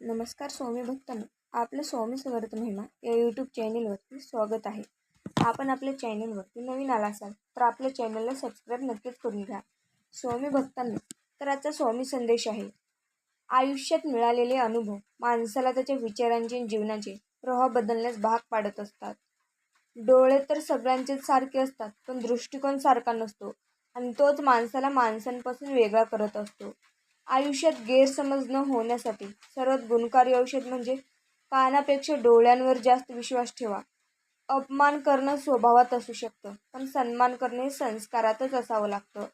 नमस्कार स्वामी भक्तांनो. आपलं स्वामी समर्थ महिमा या यूट्यूब चॅनेलवरती स्वागत आहे. आपण आपल्या चॅनेलवरती नवीन आला असाल तर आपल्या चॅनलला सबस्क्राईब नक्कीच करून घ्या. स्वामी भक्तांनो तर आजचा स्वामी संदेश आहे. आयुष्यात मिळालेले अनुभव माणसाला त्याच्या विचारांचे जीवनाचे प्रवाह बदलण्यास भाग पाडत असतात. डोळे तर सगळ्यांचेच सारखे असतात पण दृष्टिकोन सारखा नसतो. आणि तोच माणसाला माणसांपासून वेगळा करत असतो. आयुष्यात गैरसमज न होण्यासाठी सर्वात गुणकारी औषध म्हणजे कानापेक्षा डोळ्यांवर जास्त विश्वास ठेवा. अपमान करणं स्वभावात असू शकतं पण सन्मान करणे हे संस्कारातच असावं लागतं.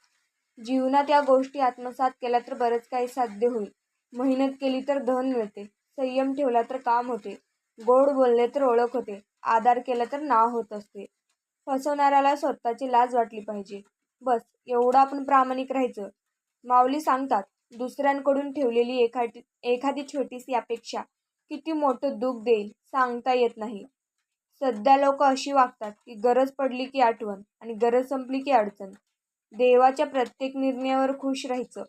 जीवनात या गोष्टी आत्मसात केल्या तर बरंच काही साध्य होईल. मेहनत केली तर धन मिळते संयम ठेवला तर काम होते गोड बोलले तर ओळख होते आधार केला तर नाव होत असते. फसवणाऱ्याला स्वतःची लाज वाटली पाहिजे. बस एवढं आपण प्रामाणिक राहायचं. माऊली सांगतात दुसऱ्यांकडून ठेवलेली एखादी एखादी छोटीशी अपेक्षा किती मोठं दुःख देईल सांगता येत नाही. सध्या लोक अशी वागतात की गरज पडली की आठवण आणि गरज संपली की अडचण. देवाच्या प्रत्येक निर्णयावर खुश राहायचं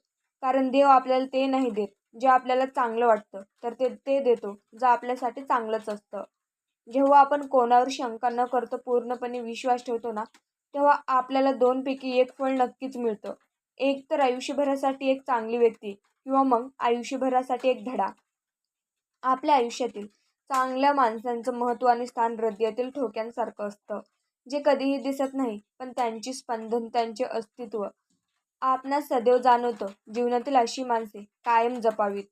कारण देव आपल्याला ते नाही देत जे आपल्याला चांगलं वाटतं तर ते ते देतो जे आपल्यासाठी चांगलंच असतं. जेव्हा आपण कोणावर शंका न करता पूर्णपणे विश्वास ठेवतो ना तेव्हा आपल्याला दोनपैकी एक फळ नक्कीच मिळतं. एक तर आयुष्यभरासाठी एक चांगली व्यक्ती किंवा मग आयुष्यभरासाठी एक धडा. आपल्या आयुष्यातील चांगल्या माणसांचं महत्त्व आणि स्थान हृदयातील ठोक्यांसारखं असतं जे कधीही दिसत नाही पण त्यांची स्पंदन त्यांचे अस्तित्व आपणास सदैव जाणवतं. जीवनातील अशी माणसे कायम जपावीत.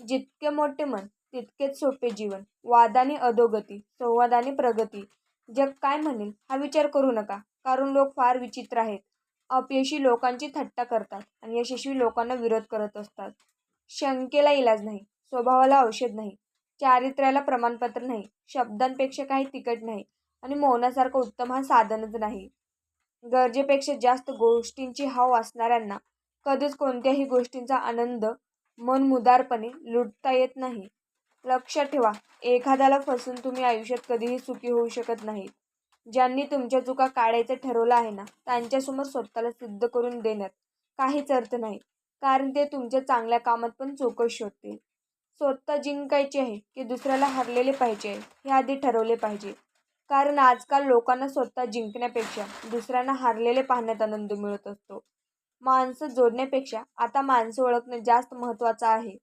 जितके मोठे मन तितकेच सोपे जीवन वादाने अधोगती संवादाने प्रगती. जग काय म्हणेल हा विचार करू नका कारण लोक फार विचित्र आहेत. अपयशी लोकांची थट्टा करतात आणि यशस्वी लोकांना विरोध करत असतात. शंकेला इलाज नाही स्वभावाला औषध नाही चारित्र्याला प्रमाणपत्र नाही शब्दांपेक्षा काही तिकट नाही आणि मौनासारखं उत्तम हा साधनच नाही. गरजेपेक्षा जास्त गोष्टींची हाव असणाऱ्यांना कधीच कोणत्याही गोष्टींचा आनंद मनमुदारपणे लुटता येत नाही. लक्षात ठेवा एखाद्याला फसून तुम्ही आयुष्यात कधीही सुखी होऊ शकत नाही ज्यांनी तुमच्या चुका काढायचं ठरवलं आहे ना त्यांच्यासमोर स्वतःला सिद्ध करून देण्यात काहीच अर्थ नाही. कारण ते तुमच्या चांगल्या कामात पण चोकस शोधतील. स्वतः जिंकायचे आहे की दुसऱ्याला हरलेले पाहिजे हे आधी ठरवले पाहिजे. कारण आजकाल लोकांना स्वतः जिंकण्यापेक्षा दुसऱ्यांना हारलेले पाहण्यात आनंद मिळत असतो. माणसं जोडण्यापेक्षा आता माणसं ओळखणं जास्त महत्त्वाचं आहे.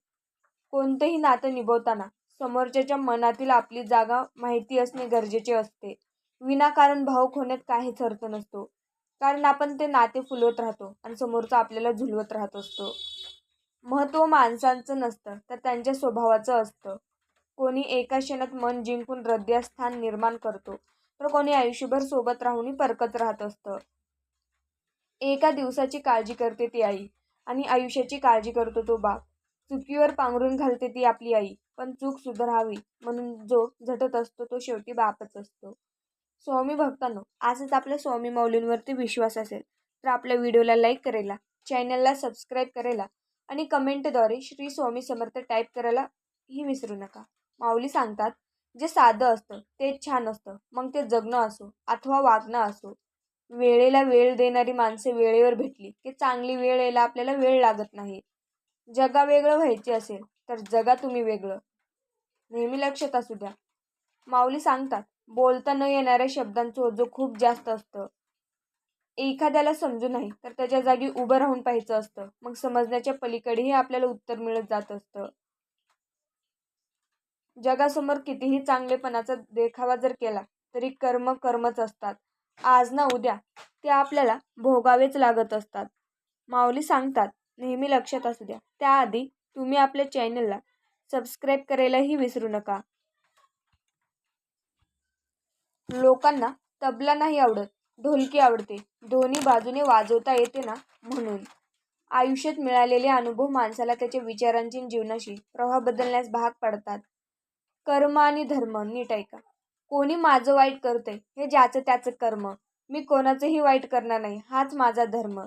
कोणतंही नातं निभवताना समोरच्याच्या मनातील आपली जागा माहिती असणे गरजेचे असते. विनाकारण भावुक होण्यात काहीच अर्थ नसतो. कारण आपण ते नाते फुलवत राहतो आणि समोरचा आपल्याला झुलवत राहत असतो. महत्त्व माणसांचं नसतं तर त्यांच्या स्वभावाचं असतं. कोणी एका क्षणात मन जिंकून हृदयस्थान निर्माण करतो तर कोणी आयुष्यभर सोबत राहूनही परकत राहत असतं. एका दिवसाची काळजी करते ती आई आणि आयुष्याची काळजी करतो तो बाप. चुकीवर पांघरून घालते ती आपली आई पण चूक सुधारावी म्हणून जो झटत असतो तो शेवटी बापच असतो. स्वामी भक्तांनो आजच आपल्या स्वामी माऊलींवरती विश्वास असेल तर आपल्या व्हिडिओला लाईक करायला चॅनलला सबस्क्राईब करायला आणि कमेंटद्वारे श्री स्वामी समर्थ टाईप करायला ही विसरू नका. माऊली सांगतात जे साधं असतं ते छान असतं मग ते जगणं असो अथवा वागणं असो वेळेला वेळ देणारी माणसे वेळेवर भेटली की चांगली वेळ यायला आपल्याला वेळ लागत नाही. जगा वेगळं व्हायचे असेल तर जगा तुम्ही वेगळं. नेहमी लक्षात असू द्या. माऊली सांगतात बोलता न येणाऱ्या शब्दांचं ओझं खूप जास्त असतं. एखाद्याला समजू नाही तर त्याच्या जागी उभं राहून पाहायचं असतं. मग समजण्याच्या पलीकडेही आपल्याला उत्तर मिळत जात असतं. जगासमोर कितीही चांगलेपणाचा देखावा जर केला तरी कर्म कर्मच असतात. आज ना उद्या ते आपल्याला भोगावेच लागत असतात. माऊली सांगतात नेहमी लक्षात असू द्या. त्याआधी तुम्ही आपल्या चॅनलला सबस्क्राईब करायलाही विसरू नका. लोकांना तबला नाही आवडत ढोलकी आवडते. दोन्ही बाजूने वाजवता येते ना म्हणून. आयुष्यात मिळालेले अनुभव माणसाला त्याच्या विचारांची जीवनाशी प्रवाह बदलण्यास भाग पडतात. कर्म आणि धर्म नीट ऐका. कोणी माझं वाईट करतंय हे ज्याचं त्याचं कर्म. मी कोणाचंही वाईट करणार नाही हाच माझा धर्म.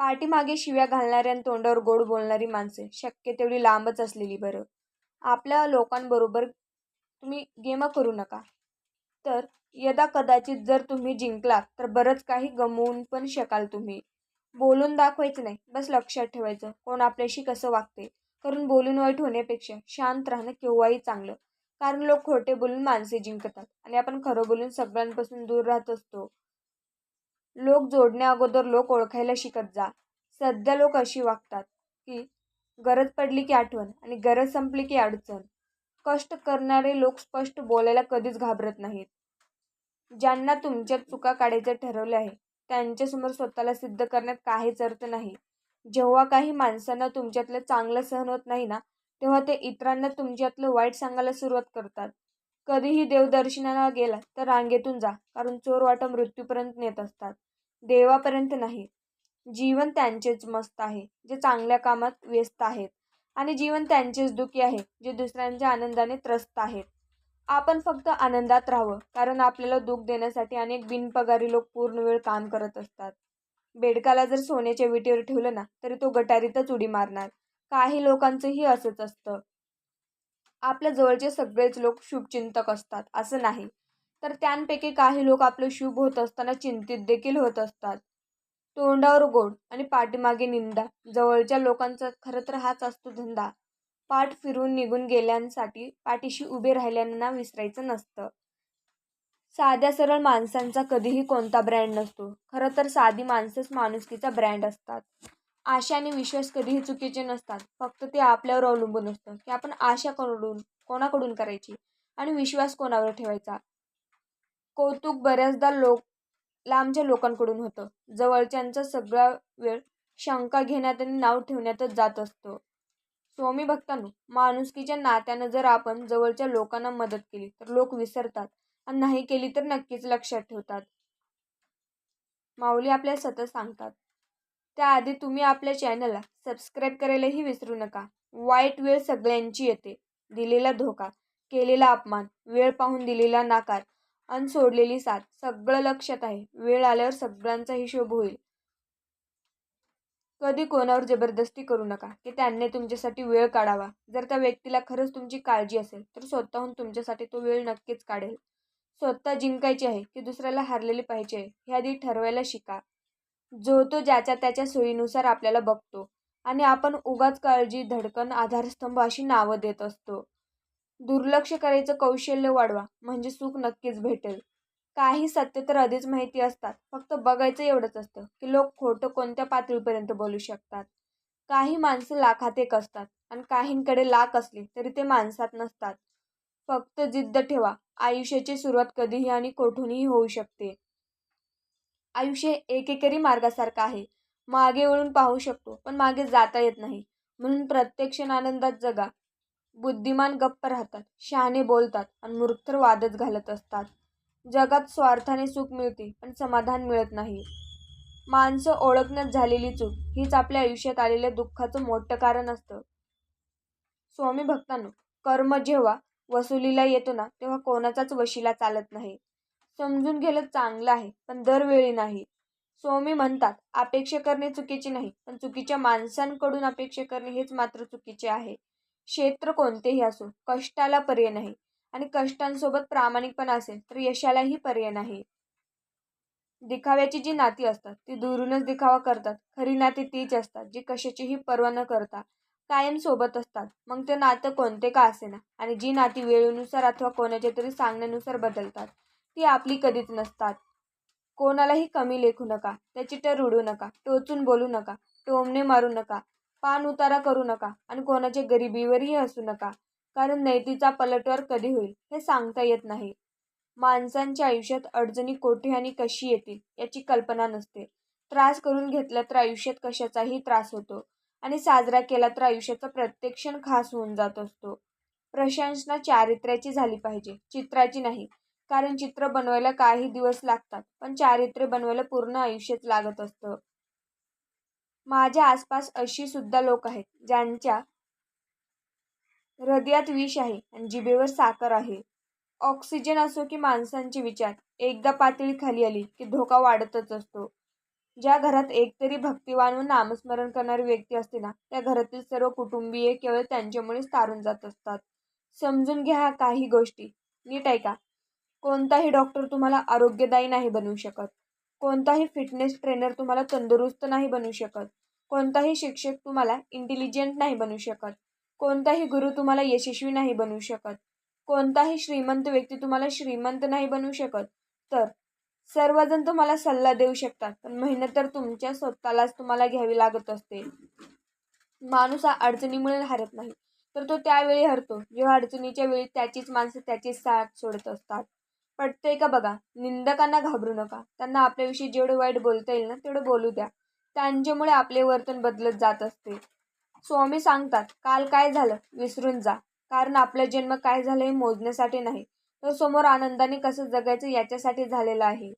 पाठीमागे शिव्या घालणाऱ्या आणि तोंडावर गोड बोलणारी माणसे शक्य तेवढी लांबच असलेली बरं. आपल्या लोकांबरोबर तुम्ही गेम करू नका. तर यदा कदाचित जर तुम्ही जिंकलात तर बरंच काही गमवून पण शकाल तुम्ही. बोलून दाखवायचं नाही बस लक्षात ठेवायचं कोण आपल्याशी कसं वागते कारण बोलून वाईट होण्यापेक्षा शांत राहणं केव्हाही चांगलं. कारण लोक खोटे बोलून माणसे जिंकतात आणि आपण खरं बोलून सगळ्यांपासून दूर राहत असतो. लोक जोडण्या अगोदर लोक ओळखायला शिकत जा. सध्या लोक अशी वागतात की गरज पडली की आठवण आणि गरज संपली की अडचण. कष्ट करणारे लोक स्पष्ट बोलायला कधीच घाबरत नाहीत. ज्यांना तुमच्यात चुका काढायचं ठरवलं आहे त्यांच्यासमोर स्वतःला सिद्ध करण्यात काहीच अर्थ नाही. जेव्हा काही माणसांना तुमच्यातलं चांगलं सहन होत नाही ना तेव्हा ते इतरांना तुमच्यातलं वाईट सांगायला सुरुवात करतात. कधीही देवदर्शनाला गेला तर रांगेतून जा कारण चोर वाटा मृत्यूपर्यंत नेत असतात. देवापर्यंत नाही. जीवन त्यांचेच मस्त आहे जे चांगल्या कामात व्यस्त आहेत. आणि जीवन त्यांचेच दुःखी आहे जे दुसऱ्यांच्या आनंदाने त्रस्त आहेत. आपण फक्त आनंदात राहावं कारण आपल्याला दुःख देण्यासाठी अनेक बिनपगारी लोक पूर्ण वेळ काम करत असतात. बेडकाला जर सोन्याच्या विटेवर ठेवलं ना तरी तो गटारीतच उडी मारणार. काही लोकांचंही असंच असतं. आपल्या जवळचे सगळेच लोक शुभचिंतक असतात असं नाही. तर त्यांपैकी काही लोक आपलं शुभ होत असताना चिंतित देखील होत असतात. तोंडावर गोड आणि पाठीमागे निंदा जवळच्या लोकांचा खरं तर हाच असतो धंदा. पाठ फिरून निघून गेल्यांसाठी पाठीशी उभे राहिल्यांना विसरायचं नसतं. साध्या सरळ माणसांचा कधीही कोणता ब्रँड नसतो. खरं तर साधी माणसंच माणुसकीचा ब्रँड असतात. आशा आणि विश्वास कधीही चुकीचे नसतात. फक्त ते आपल्यावर अवलंबून असतं. की आपण आशा कोणाकडून कोणाकडून करायची आणि विश्वास कोणावर ठेवायचा? कौतुक बऱ्याचदा लोक लांबच्या लोकांकडून होतं. जवळच्यांचा सगळा वेळ शंका घेण्यात आणि नाव ठेवण्यातच जात असतो. स्वामी भक्तांनो माणुसकीच्या नात्यानं जर आपण जवळच्या लोकांना मदत केली तर लोक विसरतात आणि नाही केली तर नक्कीच लक्षात ठेवतात. माऊली आपल्याला सतत सांगतात. त्याआधी तुम्ही आपल्या चॅनलला सबस्क्राईब करायलाही विसरू नका. वाईट वेळ सगळ्यांची येते. दिलेला धोका केलेला अपमान वेळ पाहून दिलेला नाकार अन सोडलेली साथ सगळं लक्षात आहे. वेळ आल्यावर सगळ्यांचा हिशोब होईल. कधी कोणावर जबरदस्ती करू नका की त्यांनी तुमच्यासाठी वेळ काढावा. जर त्या व्यक्तीला खरंच तुमची काळजी असेल तर स्वतःहून तुमच्यासाठी तो वेळ नक्कीच काढेल. स्वतः जिंकायची आहे की दुसऱ्याला हारलेली पाहिजे हे आधी ठरवायला शिका. जो तो ज्याच्या त्याच्या सोयीनुसार आपल्याला बघतो आणि आपण उगाच काळजी धडकन आधारस्तंभ अशी नावं देत असतो. दुर्लक्ष करायचं कौशल्य वाढवा म्हणजे सुख नक्कीच भेटेल. काही सत्य तर आधीच माहिती असतात. फक्त बघायचं एवढंच असतं की लोक खोटं कोणत्या पातळीपर्यंत बोलू शकतात? काही माणसं लाखात एक असतात आणि काहींकडे लाख असली तरी ते माणसात नसतात. फक्त जिद्द ठेवा. आयुष्याची सुरुवात कधीही आणि कोठूनही होऊ शकते. आयुष्य एकेकरी मार्गासारखं आहे. मागे वळून पाहू शकतो पण मागे जाता येत नाही. म्हणून प्रत्येक क्षण आनंदात जगा. बुद्धिमान गप्प राहतात शहाणे बोलतात आणि मूर्खतर वादच घालत असतात. जगात स्वार्थाने सुख मिळते पण समाधान मिळत नाही. माणसं ओळखण्यात झालेली चूक हीच आपल्या आयुष्यात आलेल्या दुःखाचं मोठं कारण असतं. स्वामी भक्तांनो कर्म जेव्हा वसुलीला येतो ना तेव्हा कोणाचाच वशीला चालत नाही. समजून गेलं चांगलं आहे पण दरवेळी नाही. स्वामी म्हणतात अपेक्षा करणे चुकीचे नाही पण चुकीच्या माणसांकडून अपेक्षा करणे हेच मात्र चुकीचे आहे. क्षेत्र कोणतेही असो कष्टाला पर्याय नाही. आणि कष्टांसोबत प्रामाणिकपणा असेल तर यशालाही पर्याय नाही. दिखाव्याची जी नाती असतात ती दुरूनच दिखावा करतात. खरी नाती तीच असतात जी कशाचीही पर्वा न करता कायम सोबत असतात. मग ते नातं कोणते का असेना? आणि जी नाती वेळेनुसार अथवा कोणाच्या तरी सांगण्यानुसार बदलतात ती आपली कधीच नसतात. कोणालाही कमी लेखू नका त्याची टर उडू नका टोचून बोलू नका टोमणे मारू नका पान उतारा करू नका आणि कोणाच्या गरिबीवरही हसू नका. कारण नैतीचा पलटवार कधी होईल हे सांगता येत नाही. माणसांच्या आयुष्यात अडचणी कोठे आणि कशी येतील याची कल्पना नसते. त्रास करून घेतला तर आयुष्यात कशाचाही त्रास होतो आणि साजरा केला तर आयुष्याचा प्रत्येक क्षण खास होऊन जात असतो. प्रशंसना चारित्र्याची झाली पाहिजे चित्राची नाही. कारण चित्र बनवायला काही दिवस लागतात पण चारित्र्य बनवायला पूर्ण आयुष्यच लागत असतं. माझ्या आसपास अशी सुद्धा लोक आहेत ज्यांच्या हृदयात विष आहे आणि जिभेवर साखर आहे. ऑक्सिजन असो की माणसांचे विचार एकदा पातळी खाली आली की धोका वाढतच असतो. ज्या घरात एकतरी भक्तिवान व नामस्मरण करणारी व्यक्ती असते ना त्या घरातील सर्व कुटुंबीय केवळ त्यांच्यामुळेच तारून जात असतात. समजून घ्या काही गोष्टी. नीट ऐका. कोणताही डॉक्टर तुम्हाला आरोग्यदायी नाही बनवू शकत. कोणताही फिटनेस ट्रेनर तुम्हाला तंदुरुस्त नाही बनवू शकत. कोणताही शिक्षक तुम्हाला इंटेलिजंट नाही बनवू शकत. कोणताही गुरु तुम्हाला यशस्वी नाही बनवू शकत. कोणताही श्रीमंत व्यक्ती तुम्हाला श्रीमंत नाही बनवू शकत. तर सर्वजण तुम्हाला सल्ला देऊ शकतात. पण मेहनत तर तुमच्या स्वतःलाच तुम्हाला घ्यावी लागत असते. माणूस हा अडचणीमुळे हरत नाही. तर तो त्यावेळी हरतो. जेव्हा अडचणीच्या वेळी त्याचीच माणसं त्याचीच साथ सोडत असतात. पटतंय का बघा निंदकांना घाबरू नका. त्यांना आपल्याविषयी जेवढं वाईट बोलता येईल ना तेवढं बोलू द्या. त्यांच्यामुळे आपले वर्तन बदलत जात असते. स्वामी सांगतात काल काय झालं? विसरून जा. कारण आपला जन्म काय झालं हे मोजण्यासाठी नाही. तर समोर आनंदाने कसं जगायचं याच्यासाठी झालेलं आहे.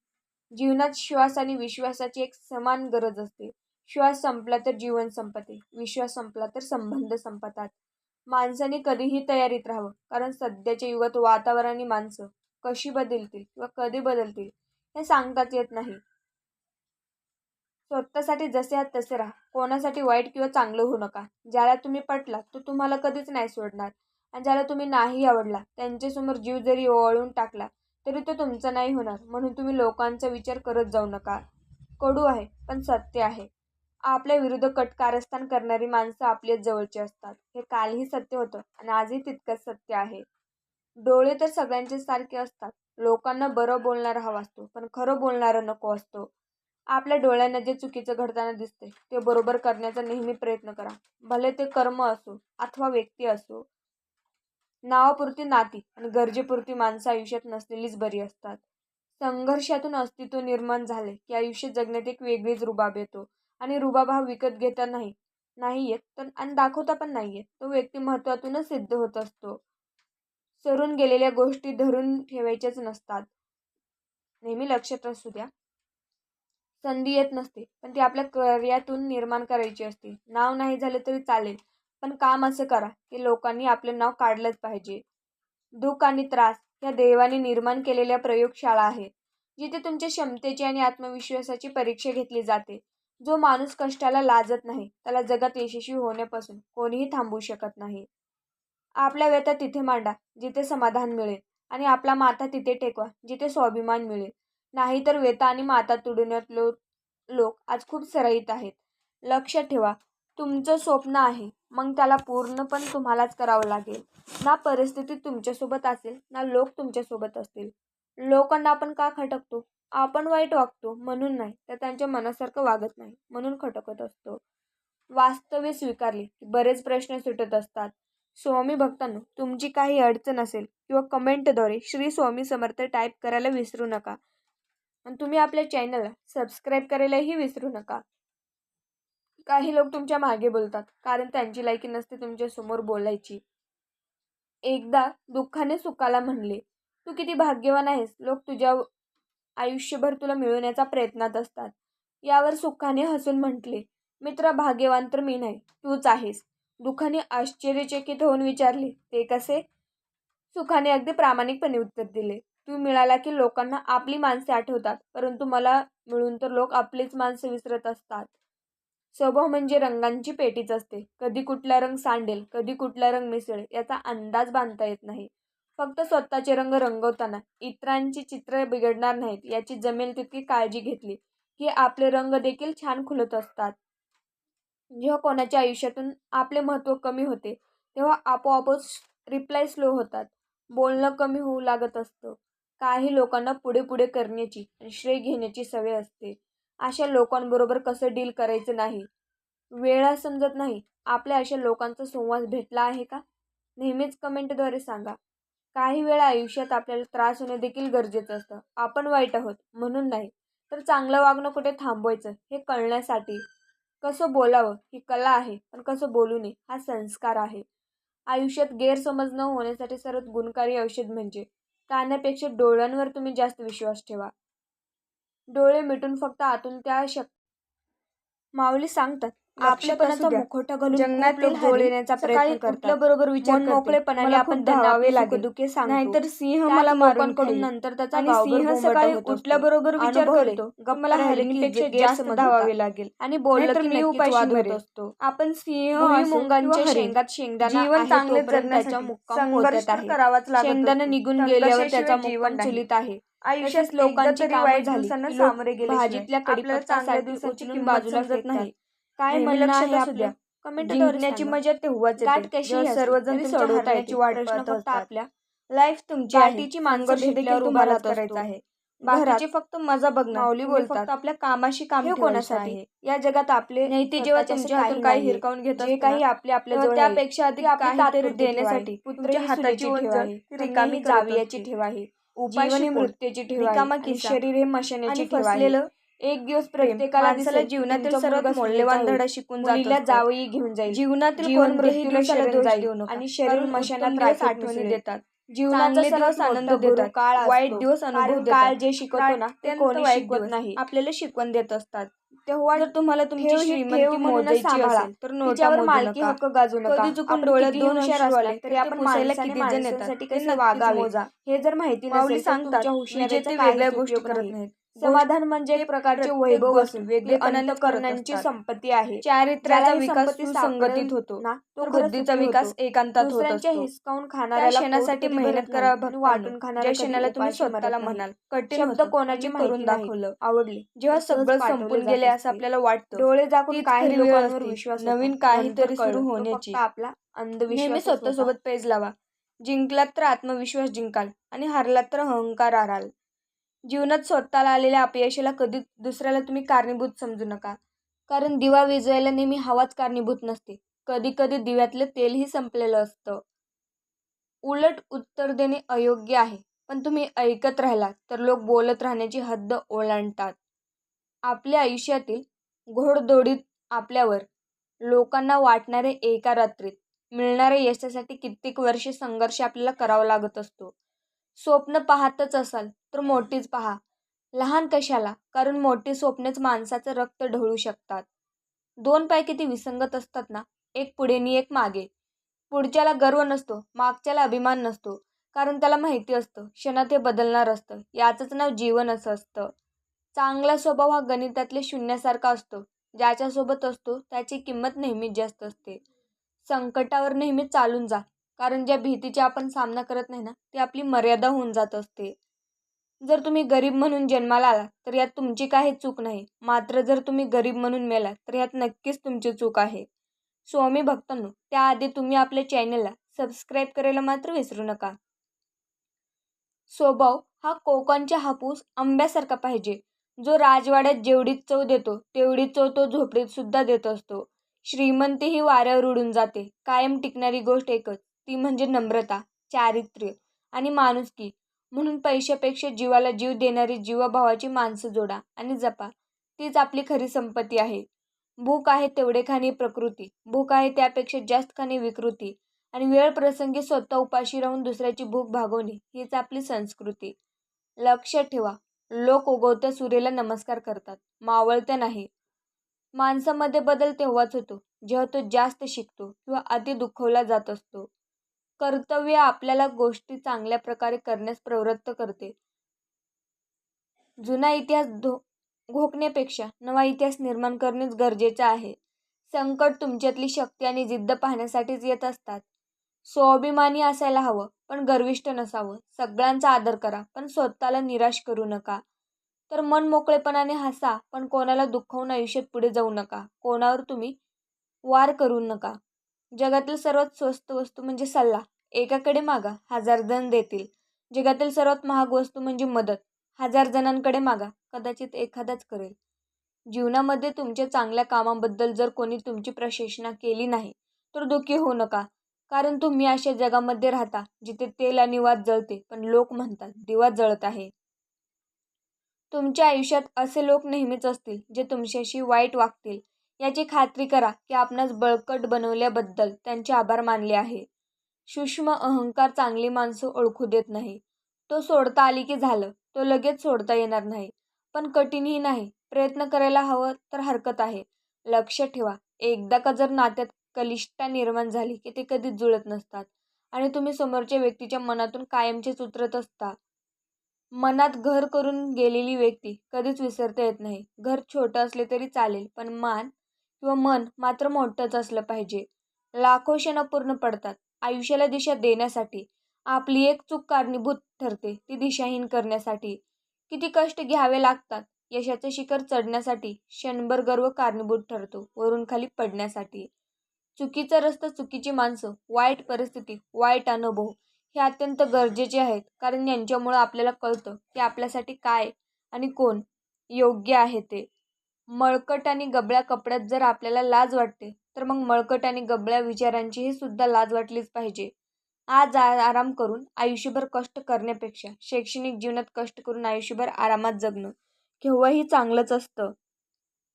जीवनात श्वास आणि विश्वासाची एक समान गरज असते. श्वास संपला तर जीवन संपते. विश्वास संपला तर संबंध संपतात. माणसाने कधीही तयारीत राहावं. कारण सध्याच्या युगात वातावरण आणि माणसं कशी बदलतील किंवा कधी बदलतील हे सांगताच येत नाही. स्वतःसाठी जसे आहात तसे राहा. कोणासाठी वाईट किंवा चांगलं होऊ नका. ज्याला तुम्ही पटला तो तुम्हाला कधीच नाही सोडणार. आणि ज्याला तुम्ही नाही आवडला त्यांच्यासमोर जीव जरी ओवाळून टाकला तरी तो तुमचा नाही होणार. म्हणून तुम्ही लोकांचा विचार करत जाऊ नका. कडू आहे पण सत्य आहे. आपल्या विरुद्ध कट कारस्थान करणारी माणसं आपल्याच जवळची असतात. हे कालही सत्य होतं आणि आजही तितकंच सत्य आहे. डोळे तर सगळ्यांचे सारखे असतात. लोकांना बरं बोलणारा हवा असतो पण खरं बोलणारा नको असतो. आपल्या डोळ्यांना जे चुकीचं घडताना दिसते ते बरोबर करण्याचा नेहमी प्रयत्न करा. भले ते कर्म असो अथवा व्यक्ती असो नावापुरती नाती आणि गरजेपुरती माणसं आयुष्यात नसलेलीच बरी असतात. संघर्षातून अस्तित्व निर्माण झाले की आयुष्य जगण्यात एक वेगळीच रुबाब येतो आणि रुबाब हा विकत घेता नाही नाही येत तर आणि दाखवता पण नाही येत. तो व्यक्ती महत्वातूनच सिद्ध होत असतो. सरून गेलेल्या गोष्टी धरून ठेवायच्याच नसतात. नेहमी लक्षात असू द्या. संधी येत नसते. पण ती आपल्या कार्यातून निर्माण करायची असते. नाव नाही झालं तरी चालेल. पण काम असं करा की लोकांनी आपलं नाव काढलंच पाहिजे. दुःख आणि त्रास ह्या देवाने निर्माण केलेल्या प्रयोगशाळा आहेत. जिथे तुमच्या क्षमतेची आणि आत्मविश्वासाची परीक्षा घेतली जाते. जो माणूस कष्टाला लाजत नाही त्याला जगात यशस्वी होण्यापासून कोणीही थांबवू शकत नाही. आपल्या व्यथा तिथे मांडा जिथे समाधान मिळेल. आणि आपला माथा तिथे टेकवा जिथे स्वाभिमान मिळेल. नाहीतर वेता आणि माता तुडवण्यात लोक लोक आज खूप सराईत आहेत. लक्षात ठेवा तुमचं स्वप्न आहे. मग त्याला पूर्ण पण तुम्हालाच करावं लागेल. ना परिस्थिती तुमच्यासोबत असेल ना लोक तुमच्यासोबत असतील. लोकांना आपण का खटकतो? आपण वाईट वागतो म्हणून नाही तर त्यांच्या मनासारखं वागत नाही म्हणून खटकत असतो. वास्तव्य स्वीकारले की बरेच प्रश्न सुटत असतात. स्वामी भक्तांनो तुमची काही अडचण असेल किंवा कमेंटद्वारे श्री स्वामी समर्थ टाईप करायला विसरू नका. आणि तुम्ही आपल्या चॅनलला सबस्क्राईब करायलाही विसरू नका. काही लोक तुमच्या मागे बोलतात कारण त्यांची लायकी नसते तुमच्यासमोर बोलायची. एकदा दुःखाने सुखाला म्हणले तू किती भाग्यवान आहेस. लोक तुझ्या आयुष्यभर तुला मिळवण्याचा प्रयत्नात असतात. यावर सुखाने हसून म्हटले मित्र भाग्यवान तर मी नाही. तूच आहेस. दुःखाने आश्चर्यचकित होऊन विचारले ते कसे? सुखाने अगदी प्रामाणिकपणे उत्तर दिले तू मिळाला की लोकांना आपली माणसे आठवतात परंतु मला मिळून तर लोक आपलीच माणसं विसरत असतात. स्वभाव म्हणजे रंगांची पेटीच असते. कधी कुठला रंग सांडेल कधी कुठला रंग मिसळेल याचा अंदाज बांधता येत नाही. फक्त स्वतःचे रंग रंगवताना इतरांची चित्र बिघडणार नाहीत याची जमेल तितकी काळजी घेतली की आपले रंग देखील छान खुलत असतात. जेव्हा कोणाच्या आयुष्यातून आपले महत्त्व कमी होते तेव्हा आपोआपच रिप्लाय स्लो होतात. बोलणं कमी होऊ लागत असतं. काही लोकांना पुढे पुढे करण्याची आणि श्रेय घेण्याची सवय असते. अशा लोकांबरोबर कसं डील करायचं नाही? वेळा समजत नाही. आपल्या अशा लोकांचा संवाद भेटला आहे का? नेहमीच कमेंटद्वारे सांगा. काही वेळा आयुष्यात आपल्याला त्रास होणे देखील गरजेचं असतं. आपण वाईट आहोत म्हणून नाही. तर चांगलं वागणं कुठे थांबवायचं हे कळण्यासाठी कसं बोलावं ही कला आहे पण कसं बोलू नये हा संस्कार आहे. आयुष्यात गैरसमज न होण्यासाठी सर्वात गुणकारी औषध म्हणजे कानापेक्षा डोळ्यांवर तुम्ही जास्त विश्वास ठेवा. डोळे मिटून फक्त आतून त्या शक माऊली सांगतात आपलेपणाचा मुखोटा घालून जंगलातील प्रयत्न करतात कुठल्याबरोबर विचार. मोकळेपणाने आपण लागेल. सुखदुःखे सांगतो नाहीतर सिंह मला मारून खाईल. नंतर त्याचा सिंह सकाळी. उठल्याबरोबर विचार. करतो गप्पा मला राहिली की हरिणीपेक्षा त्याचे जास्त धावावे. लागेल आणि बोललं की मी उपाशी मरेन. असतो आपण सिंह हरिण. शेंगात शेंगदाणा जीवन चांगले जगण्यासाठी मुक्काम होत तर आहे करावाच लागत शेंगदाणा. निघून गेल्यावर त्याचा जीवन मुक्काम. चुलीत आहे आयुष्यात लोकांची तरी कामं झाली सामोरे गेल्याशिवाय भाजीतल्या कडीपत्त्यासारखी दिवसाची उचलून बाजूला फेकतात नाही काय म्हणणं आहे. कमेंटद्वारे जिंकण्याची सांगा. मजा तेव्हाच गाठ सर्वजण तरी तुमच्या. वाट प्रश्न फक्त आपल्या लाईफ तुमची आहे माणसं तुम्हालाच उभारत करायचा. आहे बाकीचे फक्त मजा बघणार माऊली तुम्ही बोलतात. फक्त आपल्या कामाशी काम हे कोणासाठी आहे या जगात आपले नाही ते जेव्हा स्वतःचे तुमच्या हातून काही नाहीये. हिरकावून घेत जे काही आपले आपल्या तेव्हा जवळ आहे, त्यापेक्षा अधिक आपली काहीतरी. देण्यासाठी पुत्र तुमच्या हाताची ठेव आहे. ती रिकामी जावयाची. ठेव आहे. ही पोट, मृत्यूची ठेव आहे रिकामा आणि शरीर हे मशाण्याची आणि ठेव आहे फसलेलं एक दिवस प्रत्येकाला दिसेल जीवनातील सर्वात मौल्यवान धडा. शिकून मुलीला. जावई घेऊन जाईल जीवनातील जीवन कोणत्याही मृत्यूला दिवसाला दोष देऊ नका आणि शरीर दिवस राखेत आठवणी. देतात जीवनाचा चांगले सर्वात दिवस आनंद मोठा गुरु देतात काळ वाईट असतो. दिवस अनुभव कारण देतात काळ जे शिकवतो ना ते अत्यंत कोणी वाईट शिकवत दिवस नाही आपल्याला शिकवण देत असतात तेव्हा जर तुम्हाला तुमची श्रीमंती मोजायची. असेल तर मालकी हक्क गाजू नका चुकून डोळ्यात दोन असला आले तरी आपण पुसायला किती जण येतात वागावे. हे जर माहिती नसेल सांगतात वेगळ्या गोष्टी करत नाही नाहीत समाधान म्हणजे एक प्रकारचे वैभव असून वेगळी अंतःकरणांची असतात. संपत्ती आहे चारित्र्याचा विकास सापडेल होतो तो बुद्धीचा विकास. एकांतात होत हिसकावून पोट कधी मेहनत करा. वाटून खाणाऱ्या क्षणाला तुम्ही स्वतःला. म्हणाल कठीण शब्द होतं, कोणाची करून. दाखवलं आवडली जेव्हा सगळं संपून गेले. असं आपल्याला वाटतं डोळे तीच काही लोकांवर. विश्वास नवीन होता. काहीतरी सुरू होण्याची. आपला नेहमी अंधविश्वासच स्वतःसोबत. पेज लावा जिंकलात तर आत्मविश्वास जिंकाल आणि हारलात तर अहंकार हाराल जीवनात स्वतःला आलेल्या अपयशाला कधी दुसऱ्याला तुम्ही कारणीभूत समजू नका. कारण दिवा विजवायला नेहमी हवाच कारणीभूत नसते. कधी कधी दिव्यातलं तेलही संपलेलं असतं. उलट उत्तर देणे अयोग्य आहे. पण तुम्ही ऐकत राहिलात तर लोक बोलत राहण्याची हद्द ओलांडतात. आपल्या आयुष्यातील घोडदोडीत आपल्यावर लोकांना वाटणारे एका रात्रीत मिळणाऱ्या यशासाठी कित्येक वर्षे संघर्ष आपल्याला करावा लागत असतो. स्वप्न पाहतच असाल तर मोठीच पहा. लहान कशाला? कारण मोठी स्वप्नेच माणसाचं रक्त ढवळू शकतात. दोन पाय किती विसंगत असतात ना? एक पुढे आणि एक मागे. पुढच्याला गर्व नसतो मागच्याला अभिमान नसतो. कारण त्याला माहिती असतं क्षणात हे बदलणार असतं. याचंच नाव जीवन असं असतं. चांगला स्वभाव हा गणितातले शून्यासारखा असतो. ज्याच्यासोबत असतो त्याची किंमत नेहमीच जास्त असते. संकटावर नेहमी चालून जा. कारण ज्या भीतीचा आपण सामना करत नाही ना ती आपली मर्यादा होऊन जात असते. जर तुम्ही गरीब म्हणून जन्माला आला तर यात तुमची काही चूक नाही. मात्र जर तुम्ही गरीब म्हणून मेला तर यात नक्कीच तुमची चूक आहे. स्वामी भक्तांनो त्याआधी तुम्ही आपल्या चॅनलला सबस्क्राईब करायला मात्र विसरू नका. स्वभाव हा कोकणच्या हापूस आंब्यासारखा पाहिजे. जो राजवाड्यात जेवढी चव देतो तेवढी चव तो झोपडीत सुद्धा देत असतो. श्रीमंती ही वाऱ्यावर उडून जाते. कायम टिकणारी गोष्ट एकच ती म्हणजे नम्रता चारित्र्य आणि माणुसकी. म्हणून पैशापेक्षा जीवाला जीव देणारी जीवाभावाची माणसं जोडा आणि जपा. तीच आपली खरी संपत्ती आहे. भूक आहे तेवढे खाणे प्रकृती. भूक आहे त्यापेक्षा जास्त खाणे विकृती. आणि वेळ प्रसंगी स्वतः उपाशी राहून दुसऱ्याची भूक भागवणे हीच आपली संस्कृती. लक्षात ठेवा लोक उगवत्या सूर्याला नमस्कार करतात. मावळत्या नाही. माणसामध्ये बदल तेव्हाच होतो जेव्हा तो जास्त शिकतो किंवा अति दुखवला जात असतो. कर्तव्य आपल्याला गोष्टी चांगल्या प्रकारे करण्यास प्रवृत्त करते. जुना इतिहास धो घोकण्यापेक्षा नवा इतिहास निर्माण करणेच गरजेचे आहे. संकट तुमच्यातली शक्ती आणि जिद्द पाहण्यासाठीच येत असतात. स्वाभिमानी असायला हवं पण गर्विष्ठ नसावं. सगळ्यांचा आदर करा पण स्वतःला निराश करू नका. तर मन मोकळेपणाने हसा पण कोणाला दुःखवून आयुष्यात पुढे जाऊ नका. कोणावर तुम्ही वार करू नका. जगातील सर्वात स्वस्त वस्तू म्हणजे सल्ला. एकाकडे मागा हजार जण देतील. जगातील सर्वात महाग वस्तू म्हणजे मदत. हजार जणांकडे मागा कदाचित एखादाच करेल. जीवनामध्ये तुमच्या चांगल्या कामाबद्दल जर कोणी तुमची प्रशंसा केली नाही तर दुःखी होऊ नका. कारण तुम्ही अशा जगामध्ये राहता जिथे तेल आणि वाद जळते पण लोक म्हणतात दिवा जळत आहे. तुमच्या आयुष्यात असे लोक नेहमीच असतील जे तुमच्याशी वाईट वागतील. याची खात्री करा की आपणास बळकट बनवल्याबद्दल त्यांचे आभार मानले आहे. सूक्ष्म अहंकार चांगली माणसं ओळखू देत नाही. तो सोडता आली की झालं तो लगेच सोडता येणार नाही. पण कठीणही नाही प्रयत्न करायला हवं तर हरकत आहे. लक्ष ठेवा एकदा का जर नात्यात कलिष्ठता निर्माण झाली की ते कधीच जुळत नसतात आणि तुम्ही समोरच्या व्यक्तीच्या मनातून कायमचेच उतरत असता. मनात घर करून गेलेली व्यक्ती कधीच विसरता येत नाही. घर छोटं असले तरी चालेल पण मान किंवा मन मात्र मोठंच असलं पाहिजे. लाखो क्षण पूर्ण पडतात आयुष्याला दिशा देण्यासाठी. आपली एक चूक कारणीभूत ठरते ती दिशाहीन करण्यासाठी. किती कष्ट घ्यावे लागतात यशाचे शिखर चढण्यासाठी क्षणभर गर्व कारणीभूत ठरतो वरून खाली पडण्यासाठी. चुकीचा रस्ता चुकीची माणसं वाईट परिस्थिती वाईट अनुभव हे अत्यंत गरजेचे आहेत कारण यांच्यामुळं आपल्याला कळतं की आपल्यासाठी काय आणि कोण योग्य आहे ते. मळकट आणि गबळ्या कपड्यात जर आपल्याला लाज वाटते तर मग मळकट आणि गबळ्या विचारांचीही सुद्धा लाज वाटलीच पाहिजे. आज आराम करून आयुष्यभर कष्ट करण्यापेक्षा शैक्षणिक जीवनात कष्ट करून आयुष्यभर आरामात जगणं केव्हाही चांगलंच असतं.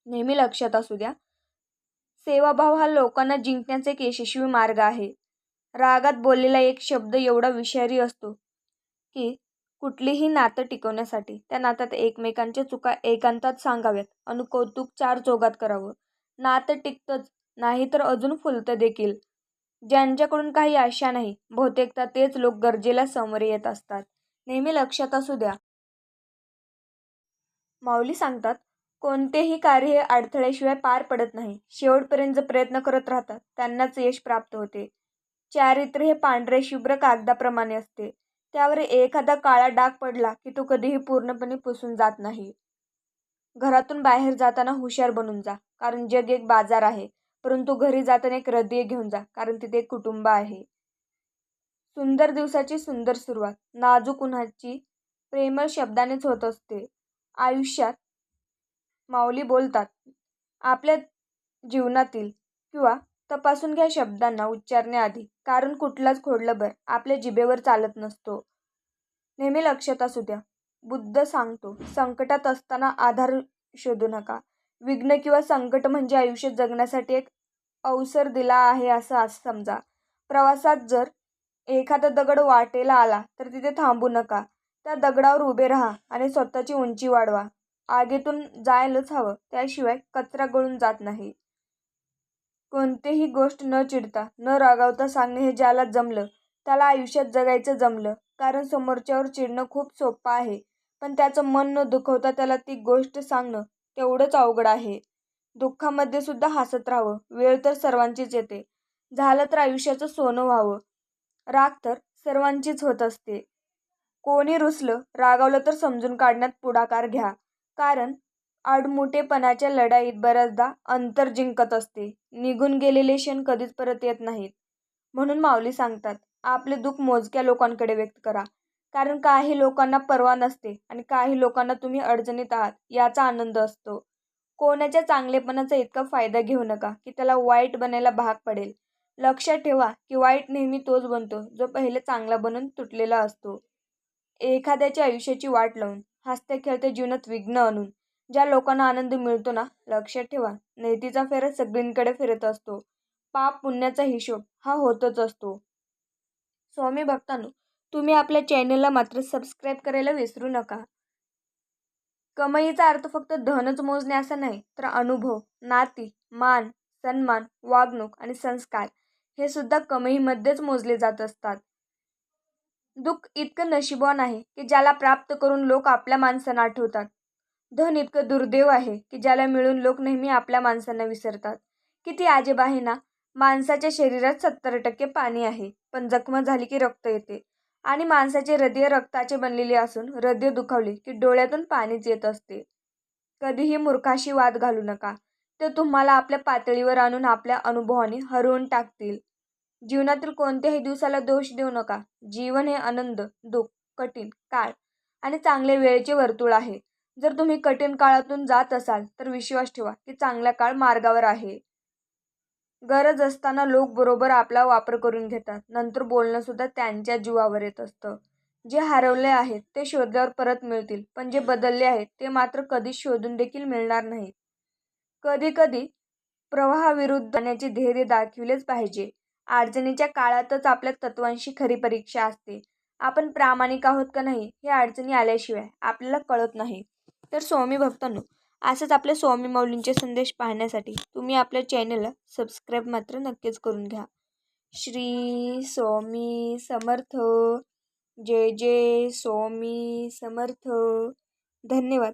नेहमी लक्षात असू द्या. सेवाभाव हा लोकांना जिंकण्याचा एक यशस्वी मार्ग आहे. रागात बोललेला एक शब्द एवढा विषारी असतो की कुठलीही नातं टिकवण्यासाठी त्या नात्यात एकमेकांच्या चुका एकांतात सांगाव्यात. अनु कौतुक चार चौघात करावं. नातं टिकतंच नाही तर अजून फुलतं देखील. ज्यांच्याकडून काही आशा नाही बहुतेकदा तेच लोक गरजेला समोर येत असतात. नेहमी लक्षात असू द्या. माऊली सांगतात कोणतेही कार्य हे अडथळ्याशिवाय पार पडत नाही. शेवटपर्यंत प्रयत्न करत राहतात त्यांनाच यश प्राप्त होते. चारित्र्य हे पांढरे शुभ्र कागदाप्रमाणे असते. त्यावर एखादा काळा डाग पडला की तो कधीही पूर्णपणे पुसून जात नाही. घरातून बाहेर जाताना हुशार बनून जा कारण जग एक बाजार आहे परंतु घरी जाताना एक हृदय घेऊन जा कारण तिथे एक कुटुंब आहे. सुंदर दिवसाची सुंदर सुरुवात. नाजूक उन्हाची प्रेमळ शब्दानेच होत असते. आयुष्यात माऊली बोलतात आपल्या जीवनातील किंवा तपासून घ्या शब्दांना उच्चारण्याआधी. कारण कुठलाच खोडलंभर आपल्या जिभेवर चालत नसतो. नेहमी लक्षात असू द्या. बुद्ध सांगतो संकटात असताना आधार शोधू नका. विघ्न किंवा संकट म्हणजे आयुष्य जगण्यासाठी एक अवसर दिला आहे असं आज समजा. प्रवासात जर एखादा दगड वाटेला आला तर तिथे थांबू नका. त्या दगडावर उभे राहा आणि स्वतःची उंची वाढवा. आगीतून जायलाच हवं. त्याशिवाय कचरा गळून जात नाही. कोणतीही गोष्ट न चिडता न रागावता सांगणे हे ज्याला जमलं त्याला आयुष्यात जगायचं जमलं. कारण समोरच्यावर चिडणं खूप सोपं आहे. पण त्याचं मन न दुखवता त्याला ती गोष्ट सांगणं तेवढंच अवघड आहे. दुःखामध्ये सुद्धा हसत राहावं. वेळ तर सर्वांचीच येते. झालं तर आयुष्याचं सोनं व्हावं. राग तर सर्वांचीच होत असते. कोणी रुसलं रागावलं तर समजून काढण्यात पुढाकार घ्या. कारण आडमुठेपणाच्या लढाईत बऱ्याचदा अंतर जिंकत असते. निघून गेलेले क्षण कधीच परत येत नाहीत. म्हणून माऊली सांगतात आपले दुःख मोजक्या लोकांकडे व्यक्त करा. कारण काही लोकांना पर्वा नसते आणि काही लोकांना तुम्ही अडचणीत आहात याचा आनंद असतो. कोणाच्या चांगलेपणाचा इतका फायदा घेऊ नका की त्याला वाईट बनायला भाग पडेल. लक्षात ठेवा की वाईट नेहमी तोच बनतो जो पहिले चांगला बनून तुटलेला असतो. एखाद्याच्या आयुष्याची वाट लावून हसत्या खेळत्या जीवनात विघ्न आणून ज्या लोकांना आनंद मिळतो ना लक्षात ठेवा नैतीचा फेरा सगळींकडे फिरत असतो. पाप पुण्याचा हिशोब हा होतच असतो. स्वामी भक्तांनो तुम्ही आपल्या चॅनलला मात्र सबस्क्राईब करायला विसरू नका. कमाईचा अर्थ फक्त धनच मोजणे असा नाही तर अनुभव नाती मान सन्मान वागणूक आणि संस्कार हे सुद्धा कमाईमध्येच मोजले जात असतात. दुःख इतकं नशिबवान आहे की ज्याला प्राप्त करून लोक आपल्या माणसांना आठवतात. धन इतकं दुर्दैव आहे की ज्याला मिळून लोक नेहमी आपल्या माणसांना विसरतात. किती आजेब आहे ना माणसाच्या शरीरात सत्तर टक्के पाणी आहे पण जखम झाली की रक्त येते. आणि माणसाचे हृदय रक्ताचे बनलेले असून हृदय दुखावले की डोळ्यातून पाणीच येत असते. कधीही मूर्खाशी वाद घालू नका. ते तुम्हाला आपल्या पातळीवर आणून आपल्या अनुभवाने हरवून टाकतील. जीवनातील कोणत्याही दिवसाला दोष देऊ नका. जीवन हे आनंद दुःख कठीण काळ आणि चांगले वेळेचे वर्तुळ आहे. जर तुम्ही कठीण काळातून जात असाल तर विश्वास ठेवा की चांगला काळ मार्गावर आहे. गरज असताना लोक बरोबर आपला वापर करून घेतात. नंतर बोलणं सुद्धा त्यांच्या जीवावर येत असतं. जे हरवले आहेत ते शोधल्यावर परत मिळतील. पण जे बदलले आहेत ते मात्र कधीच शोधून देखील मिळणार नाहीत. कधी कधी प्रवाहाविरुद्ध जाण्याचे धैर्य दाखविलेच पाहिजे. अडचणीच्या काळातच आपल्या तत्वांशी खरी परीक्षा असते. आपण प्रामाणिक आहोत का नाही हे अडचणी आल्याशिवाय आपल्याला कळत नाही. तर स्वामी भक्तांनो असंच आपल्या स्वामी माऊलींचे संदेश पाहण्यासाठी तुम्ही आपल्या चॅनलला सबस्क्राईब मात्र नक्कीच करून घ्या. श्री स्वामी समर्थ. जय जय स्वामी समर्थ. धन्यवाद.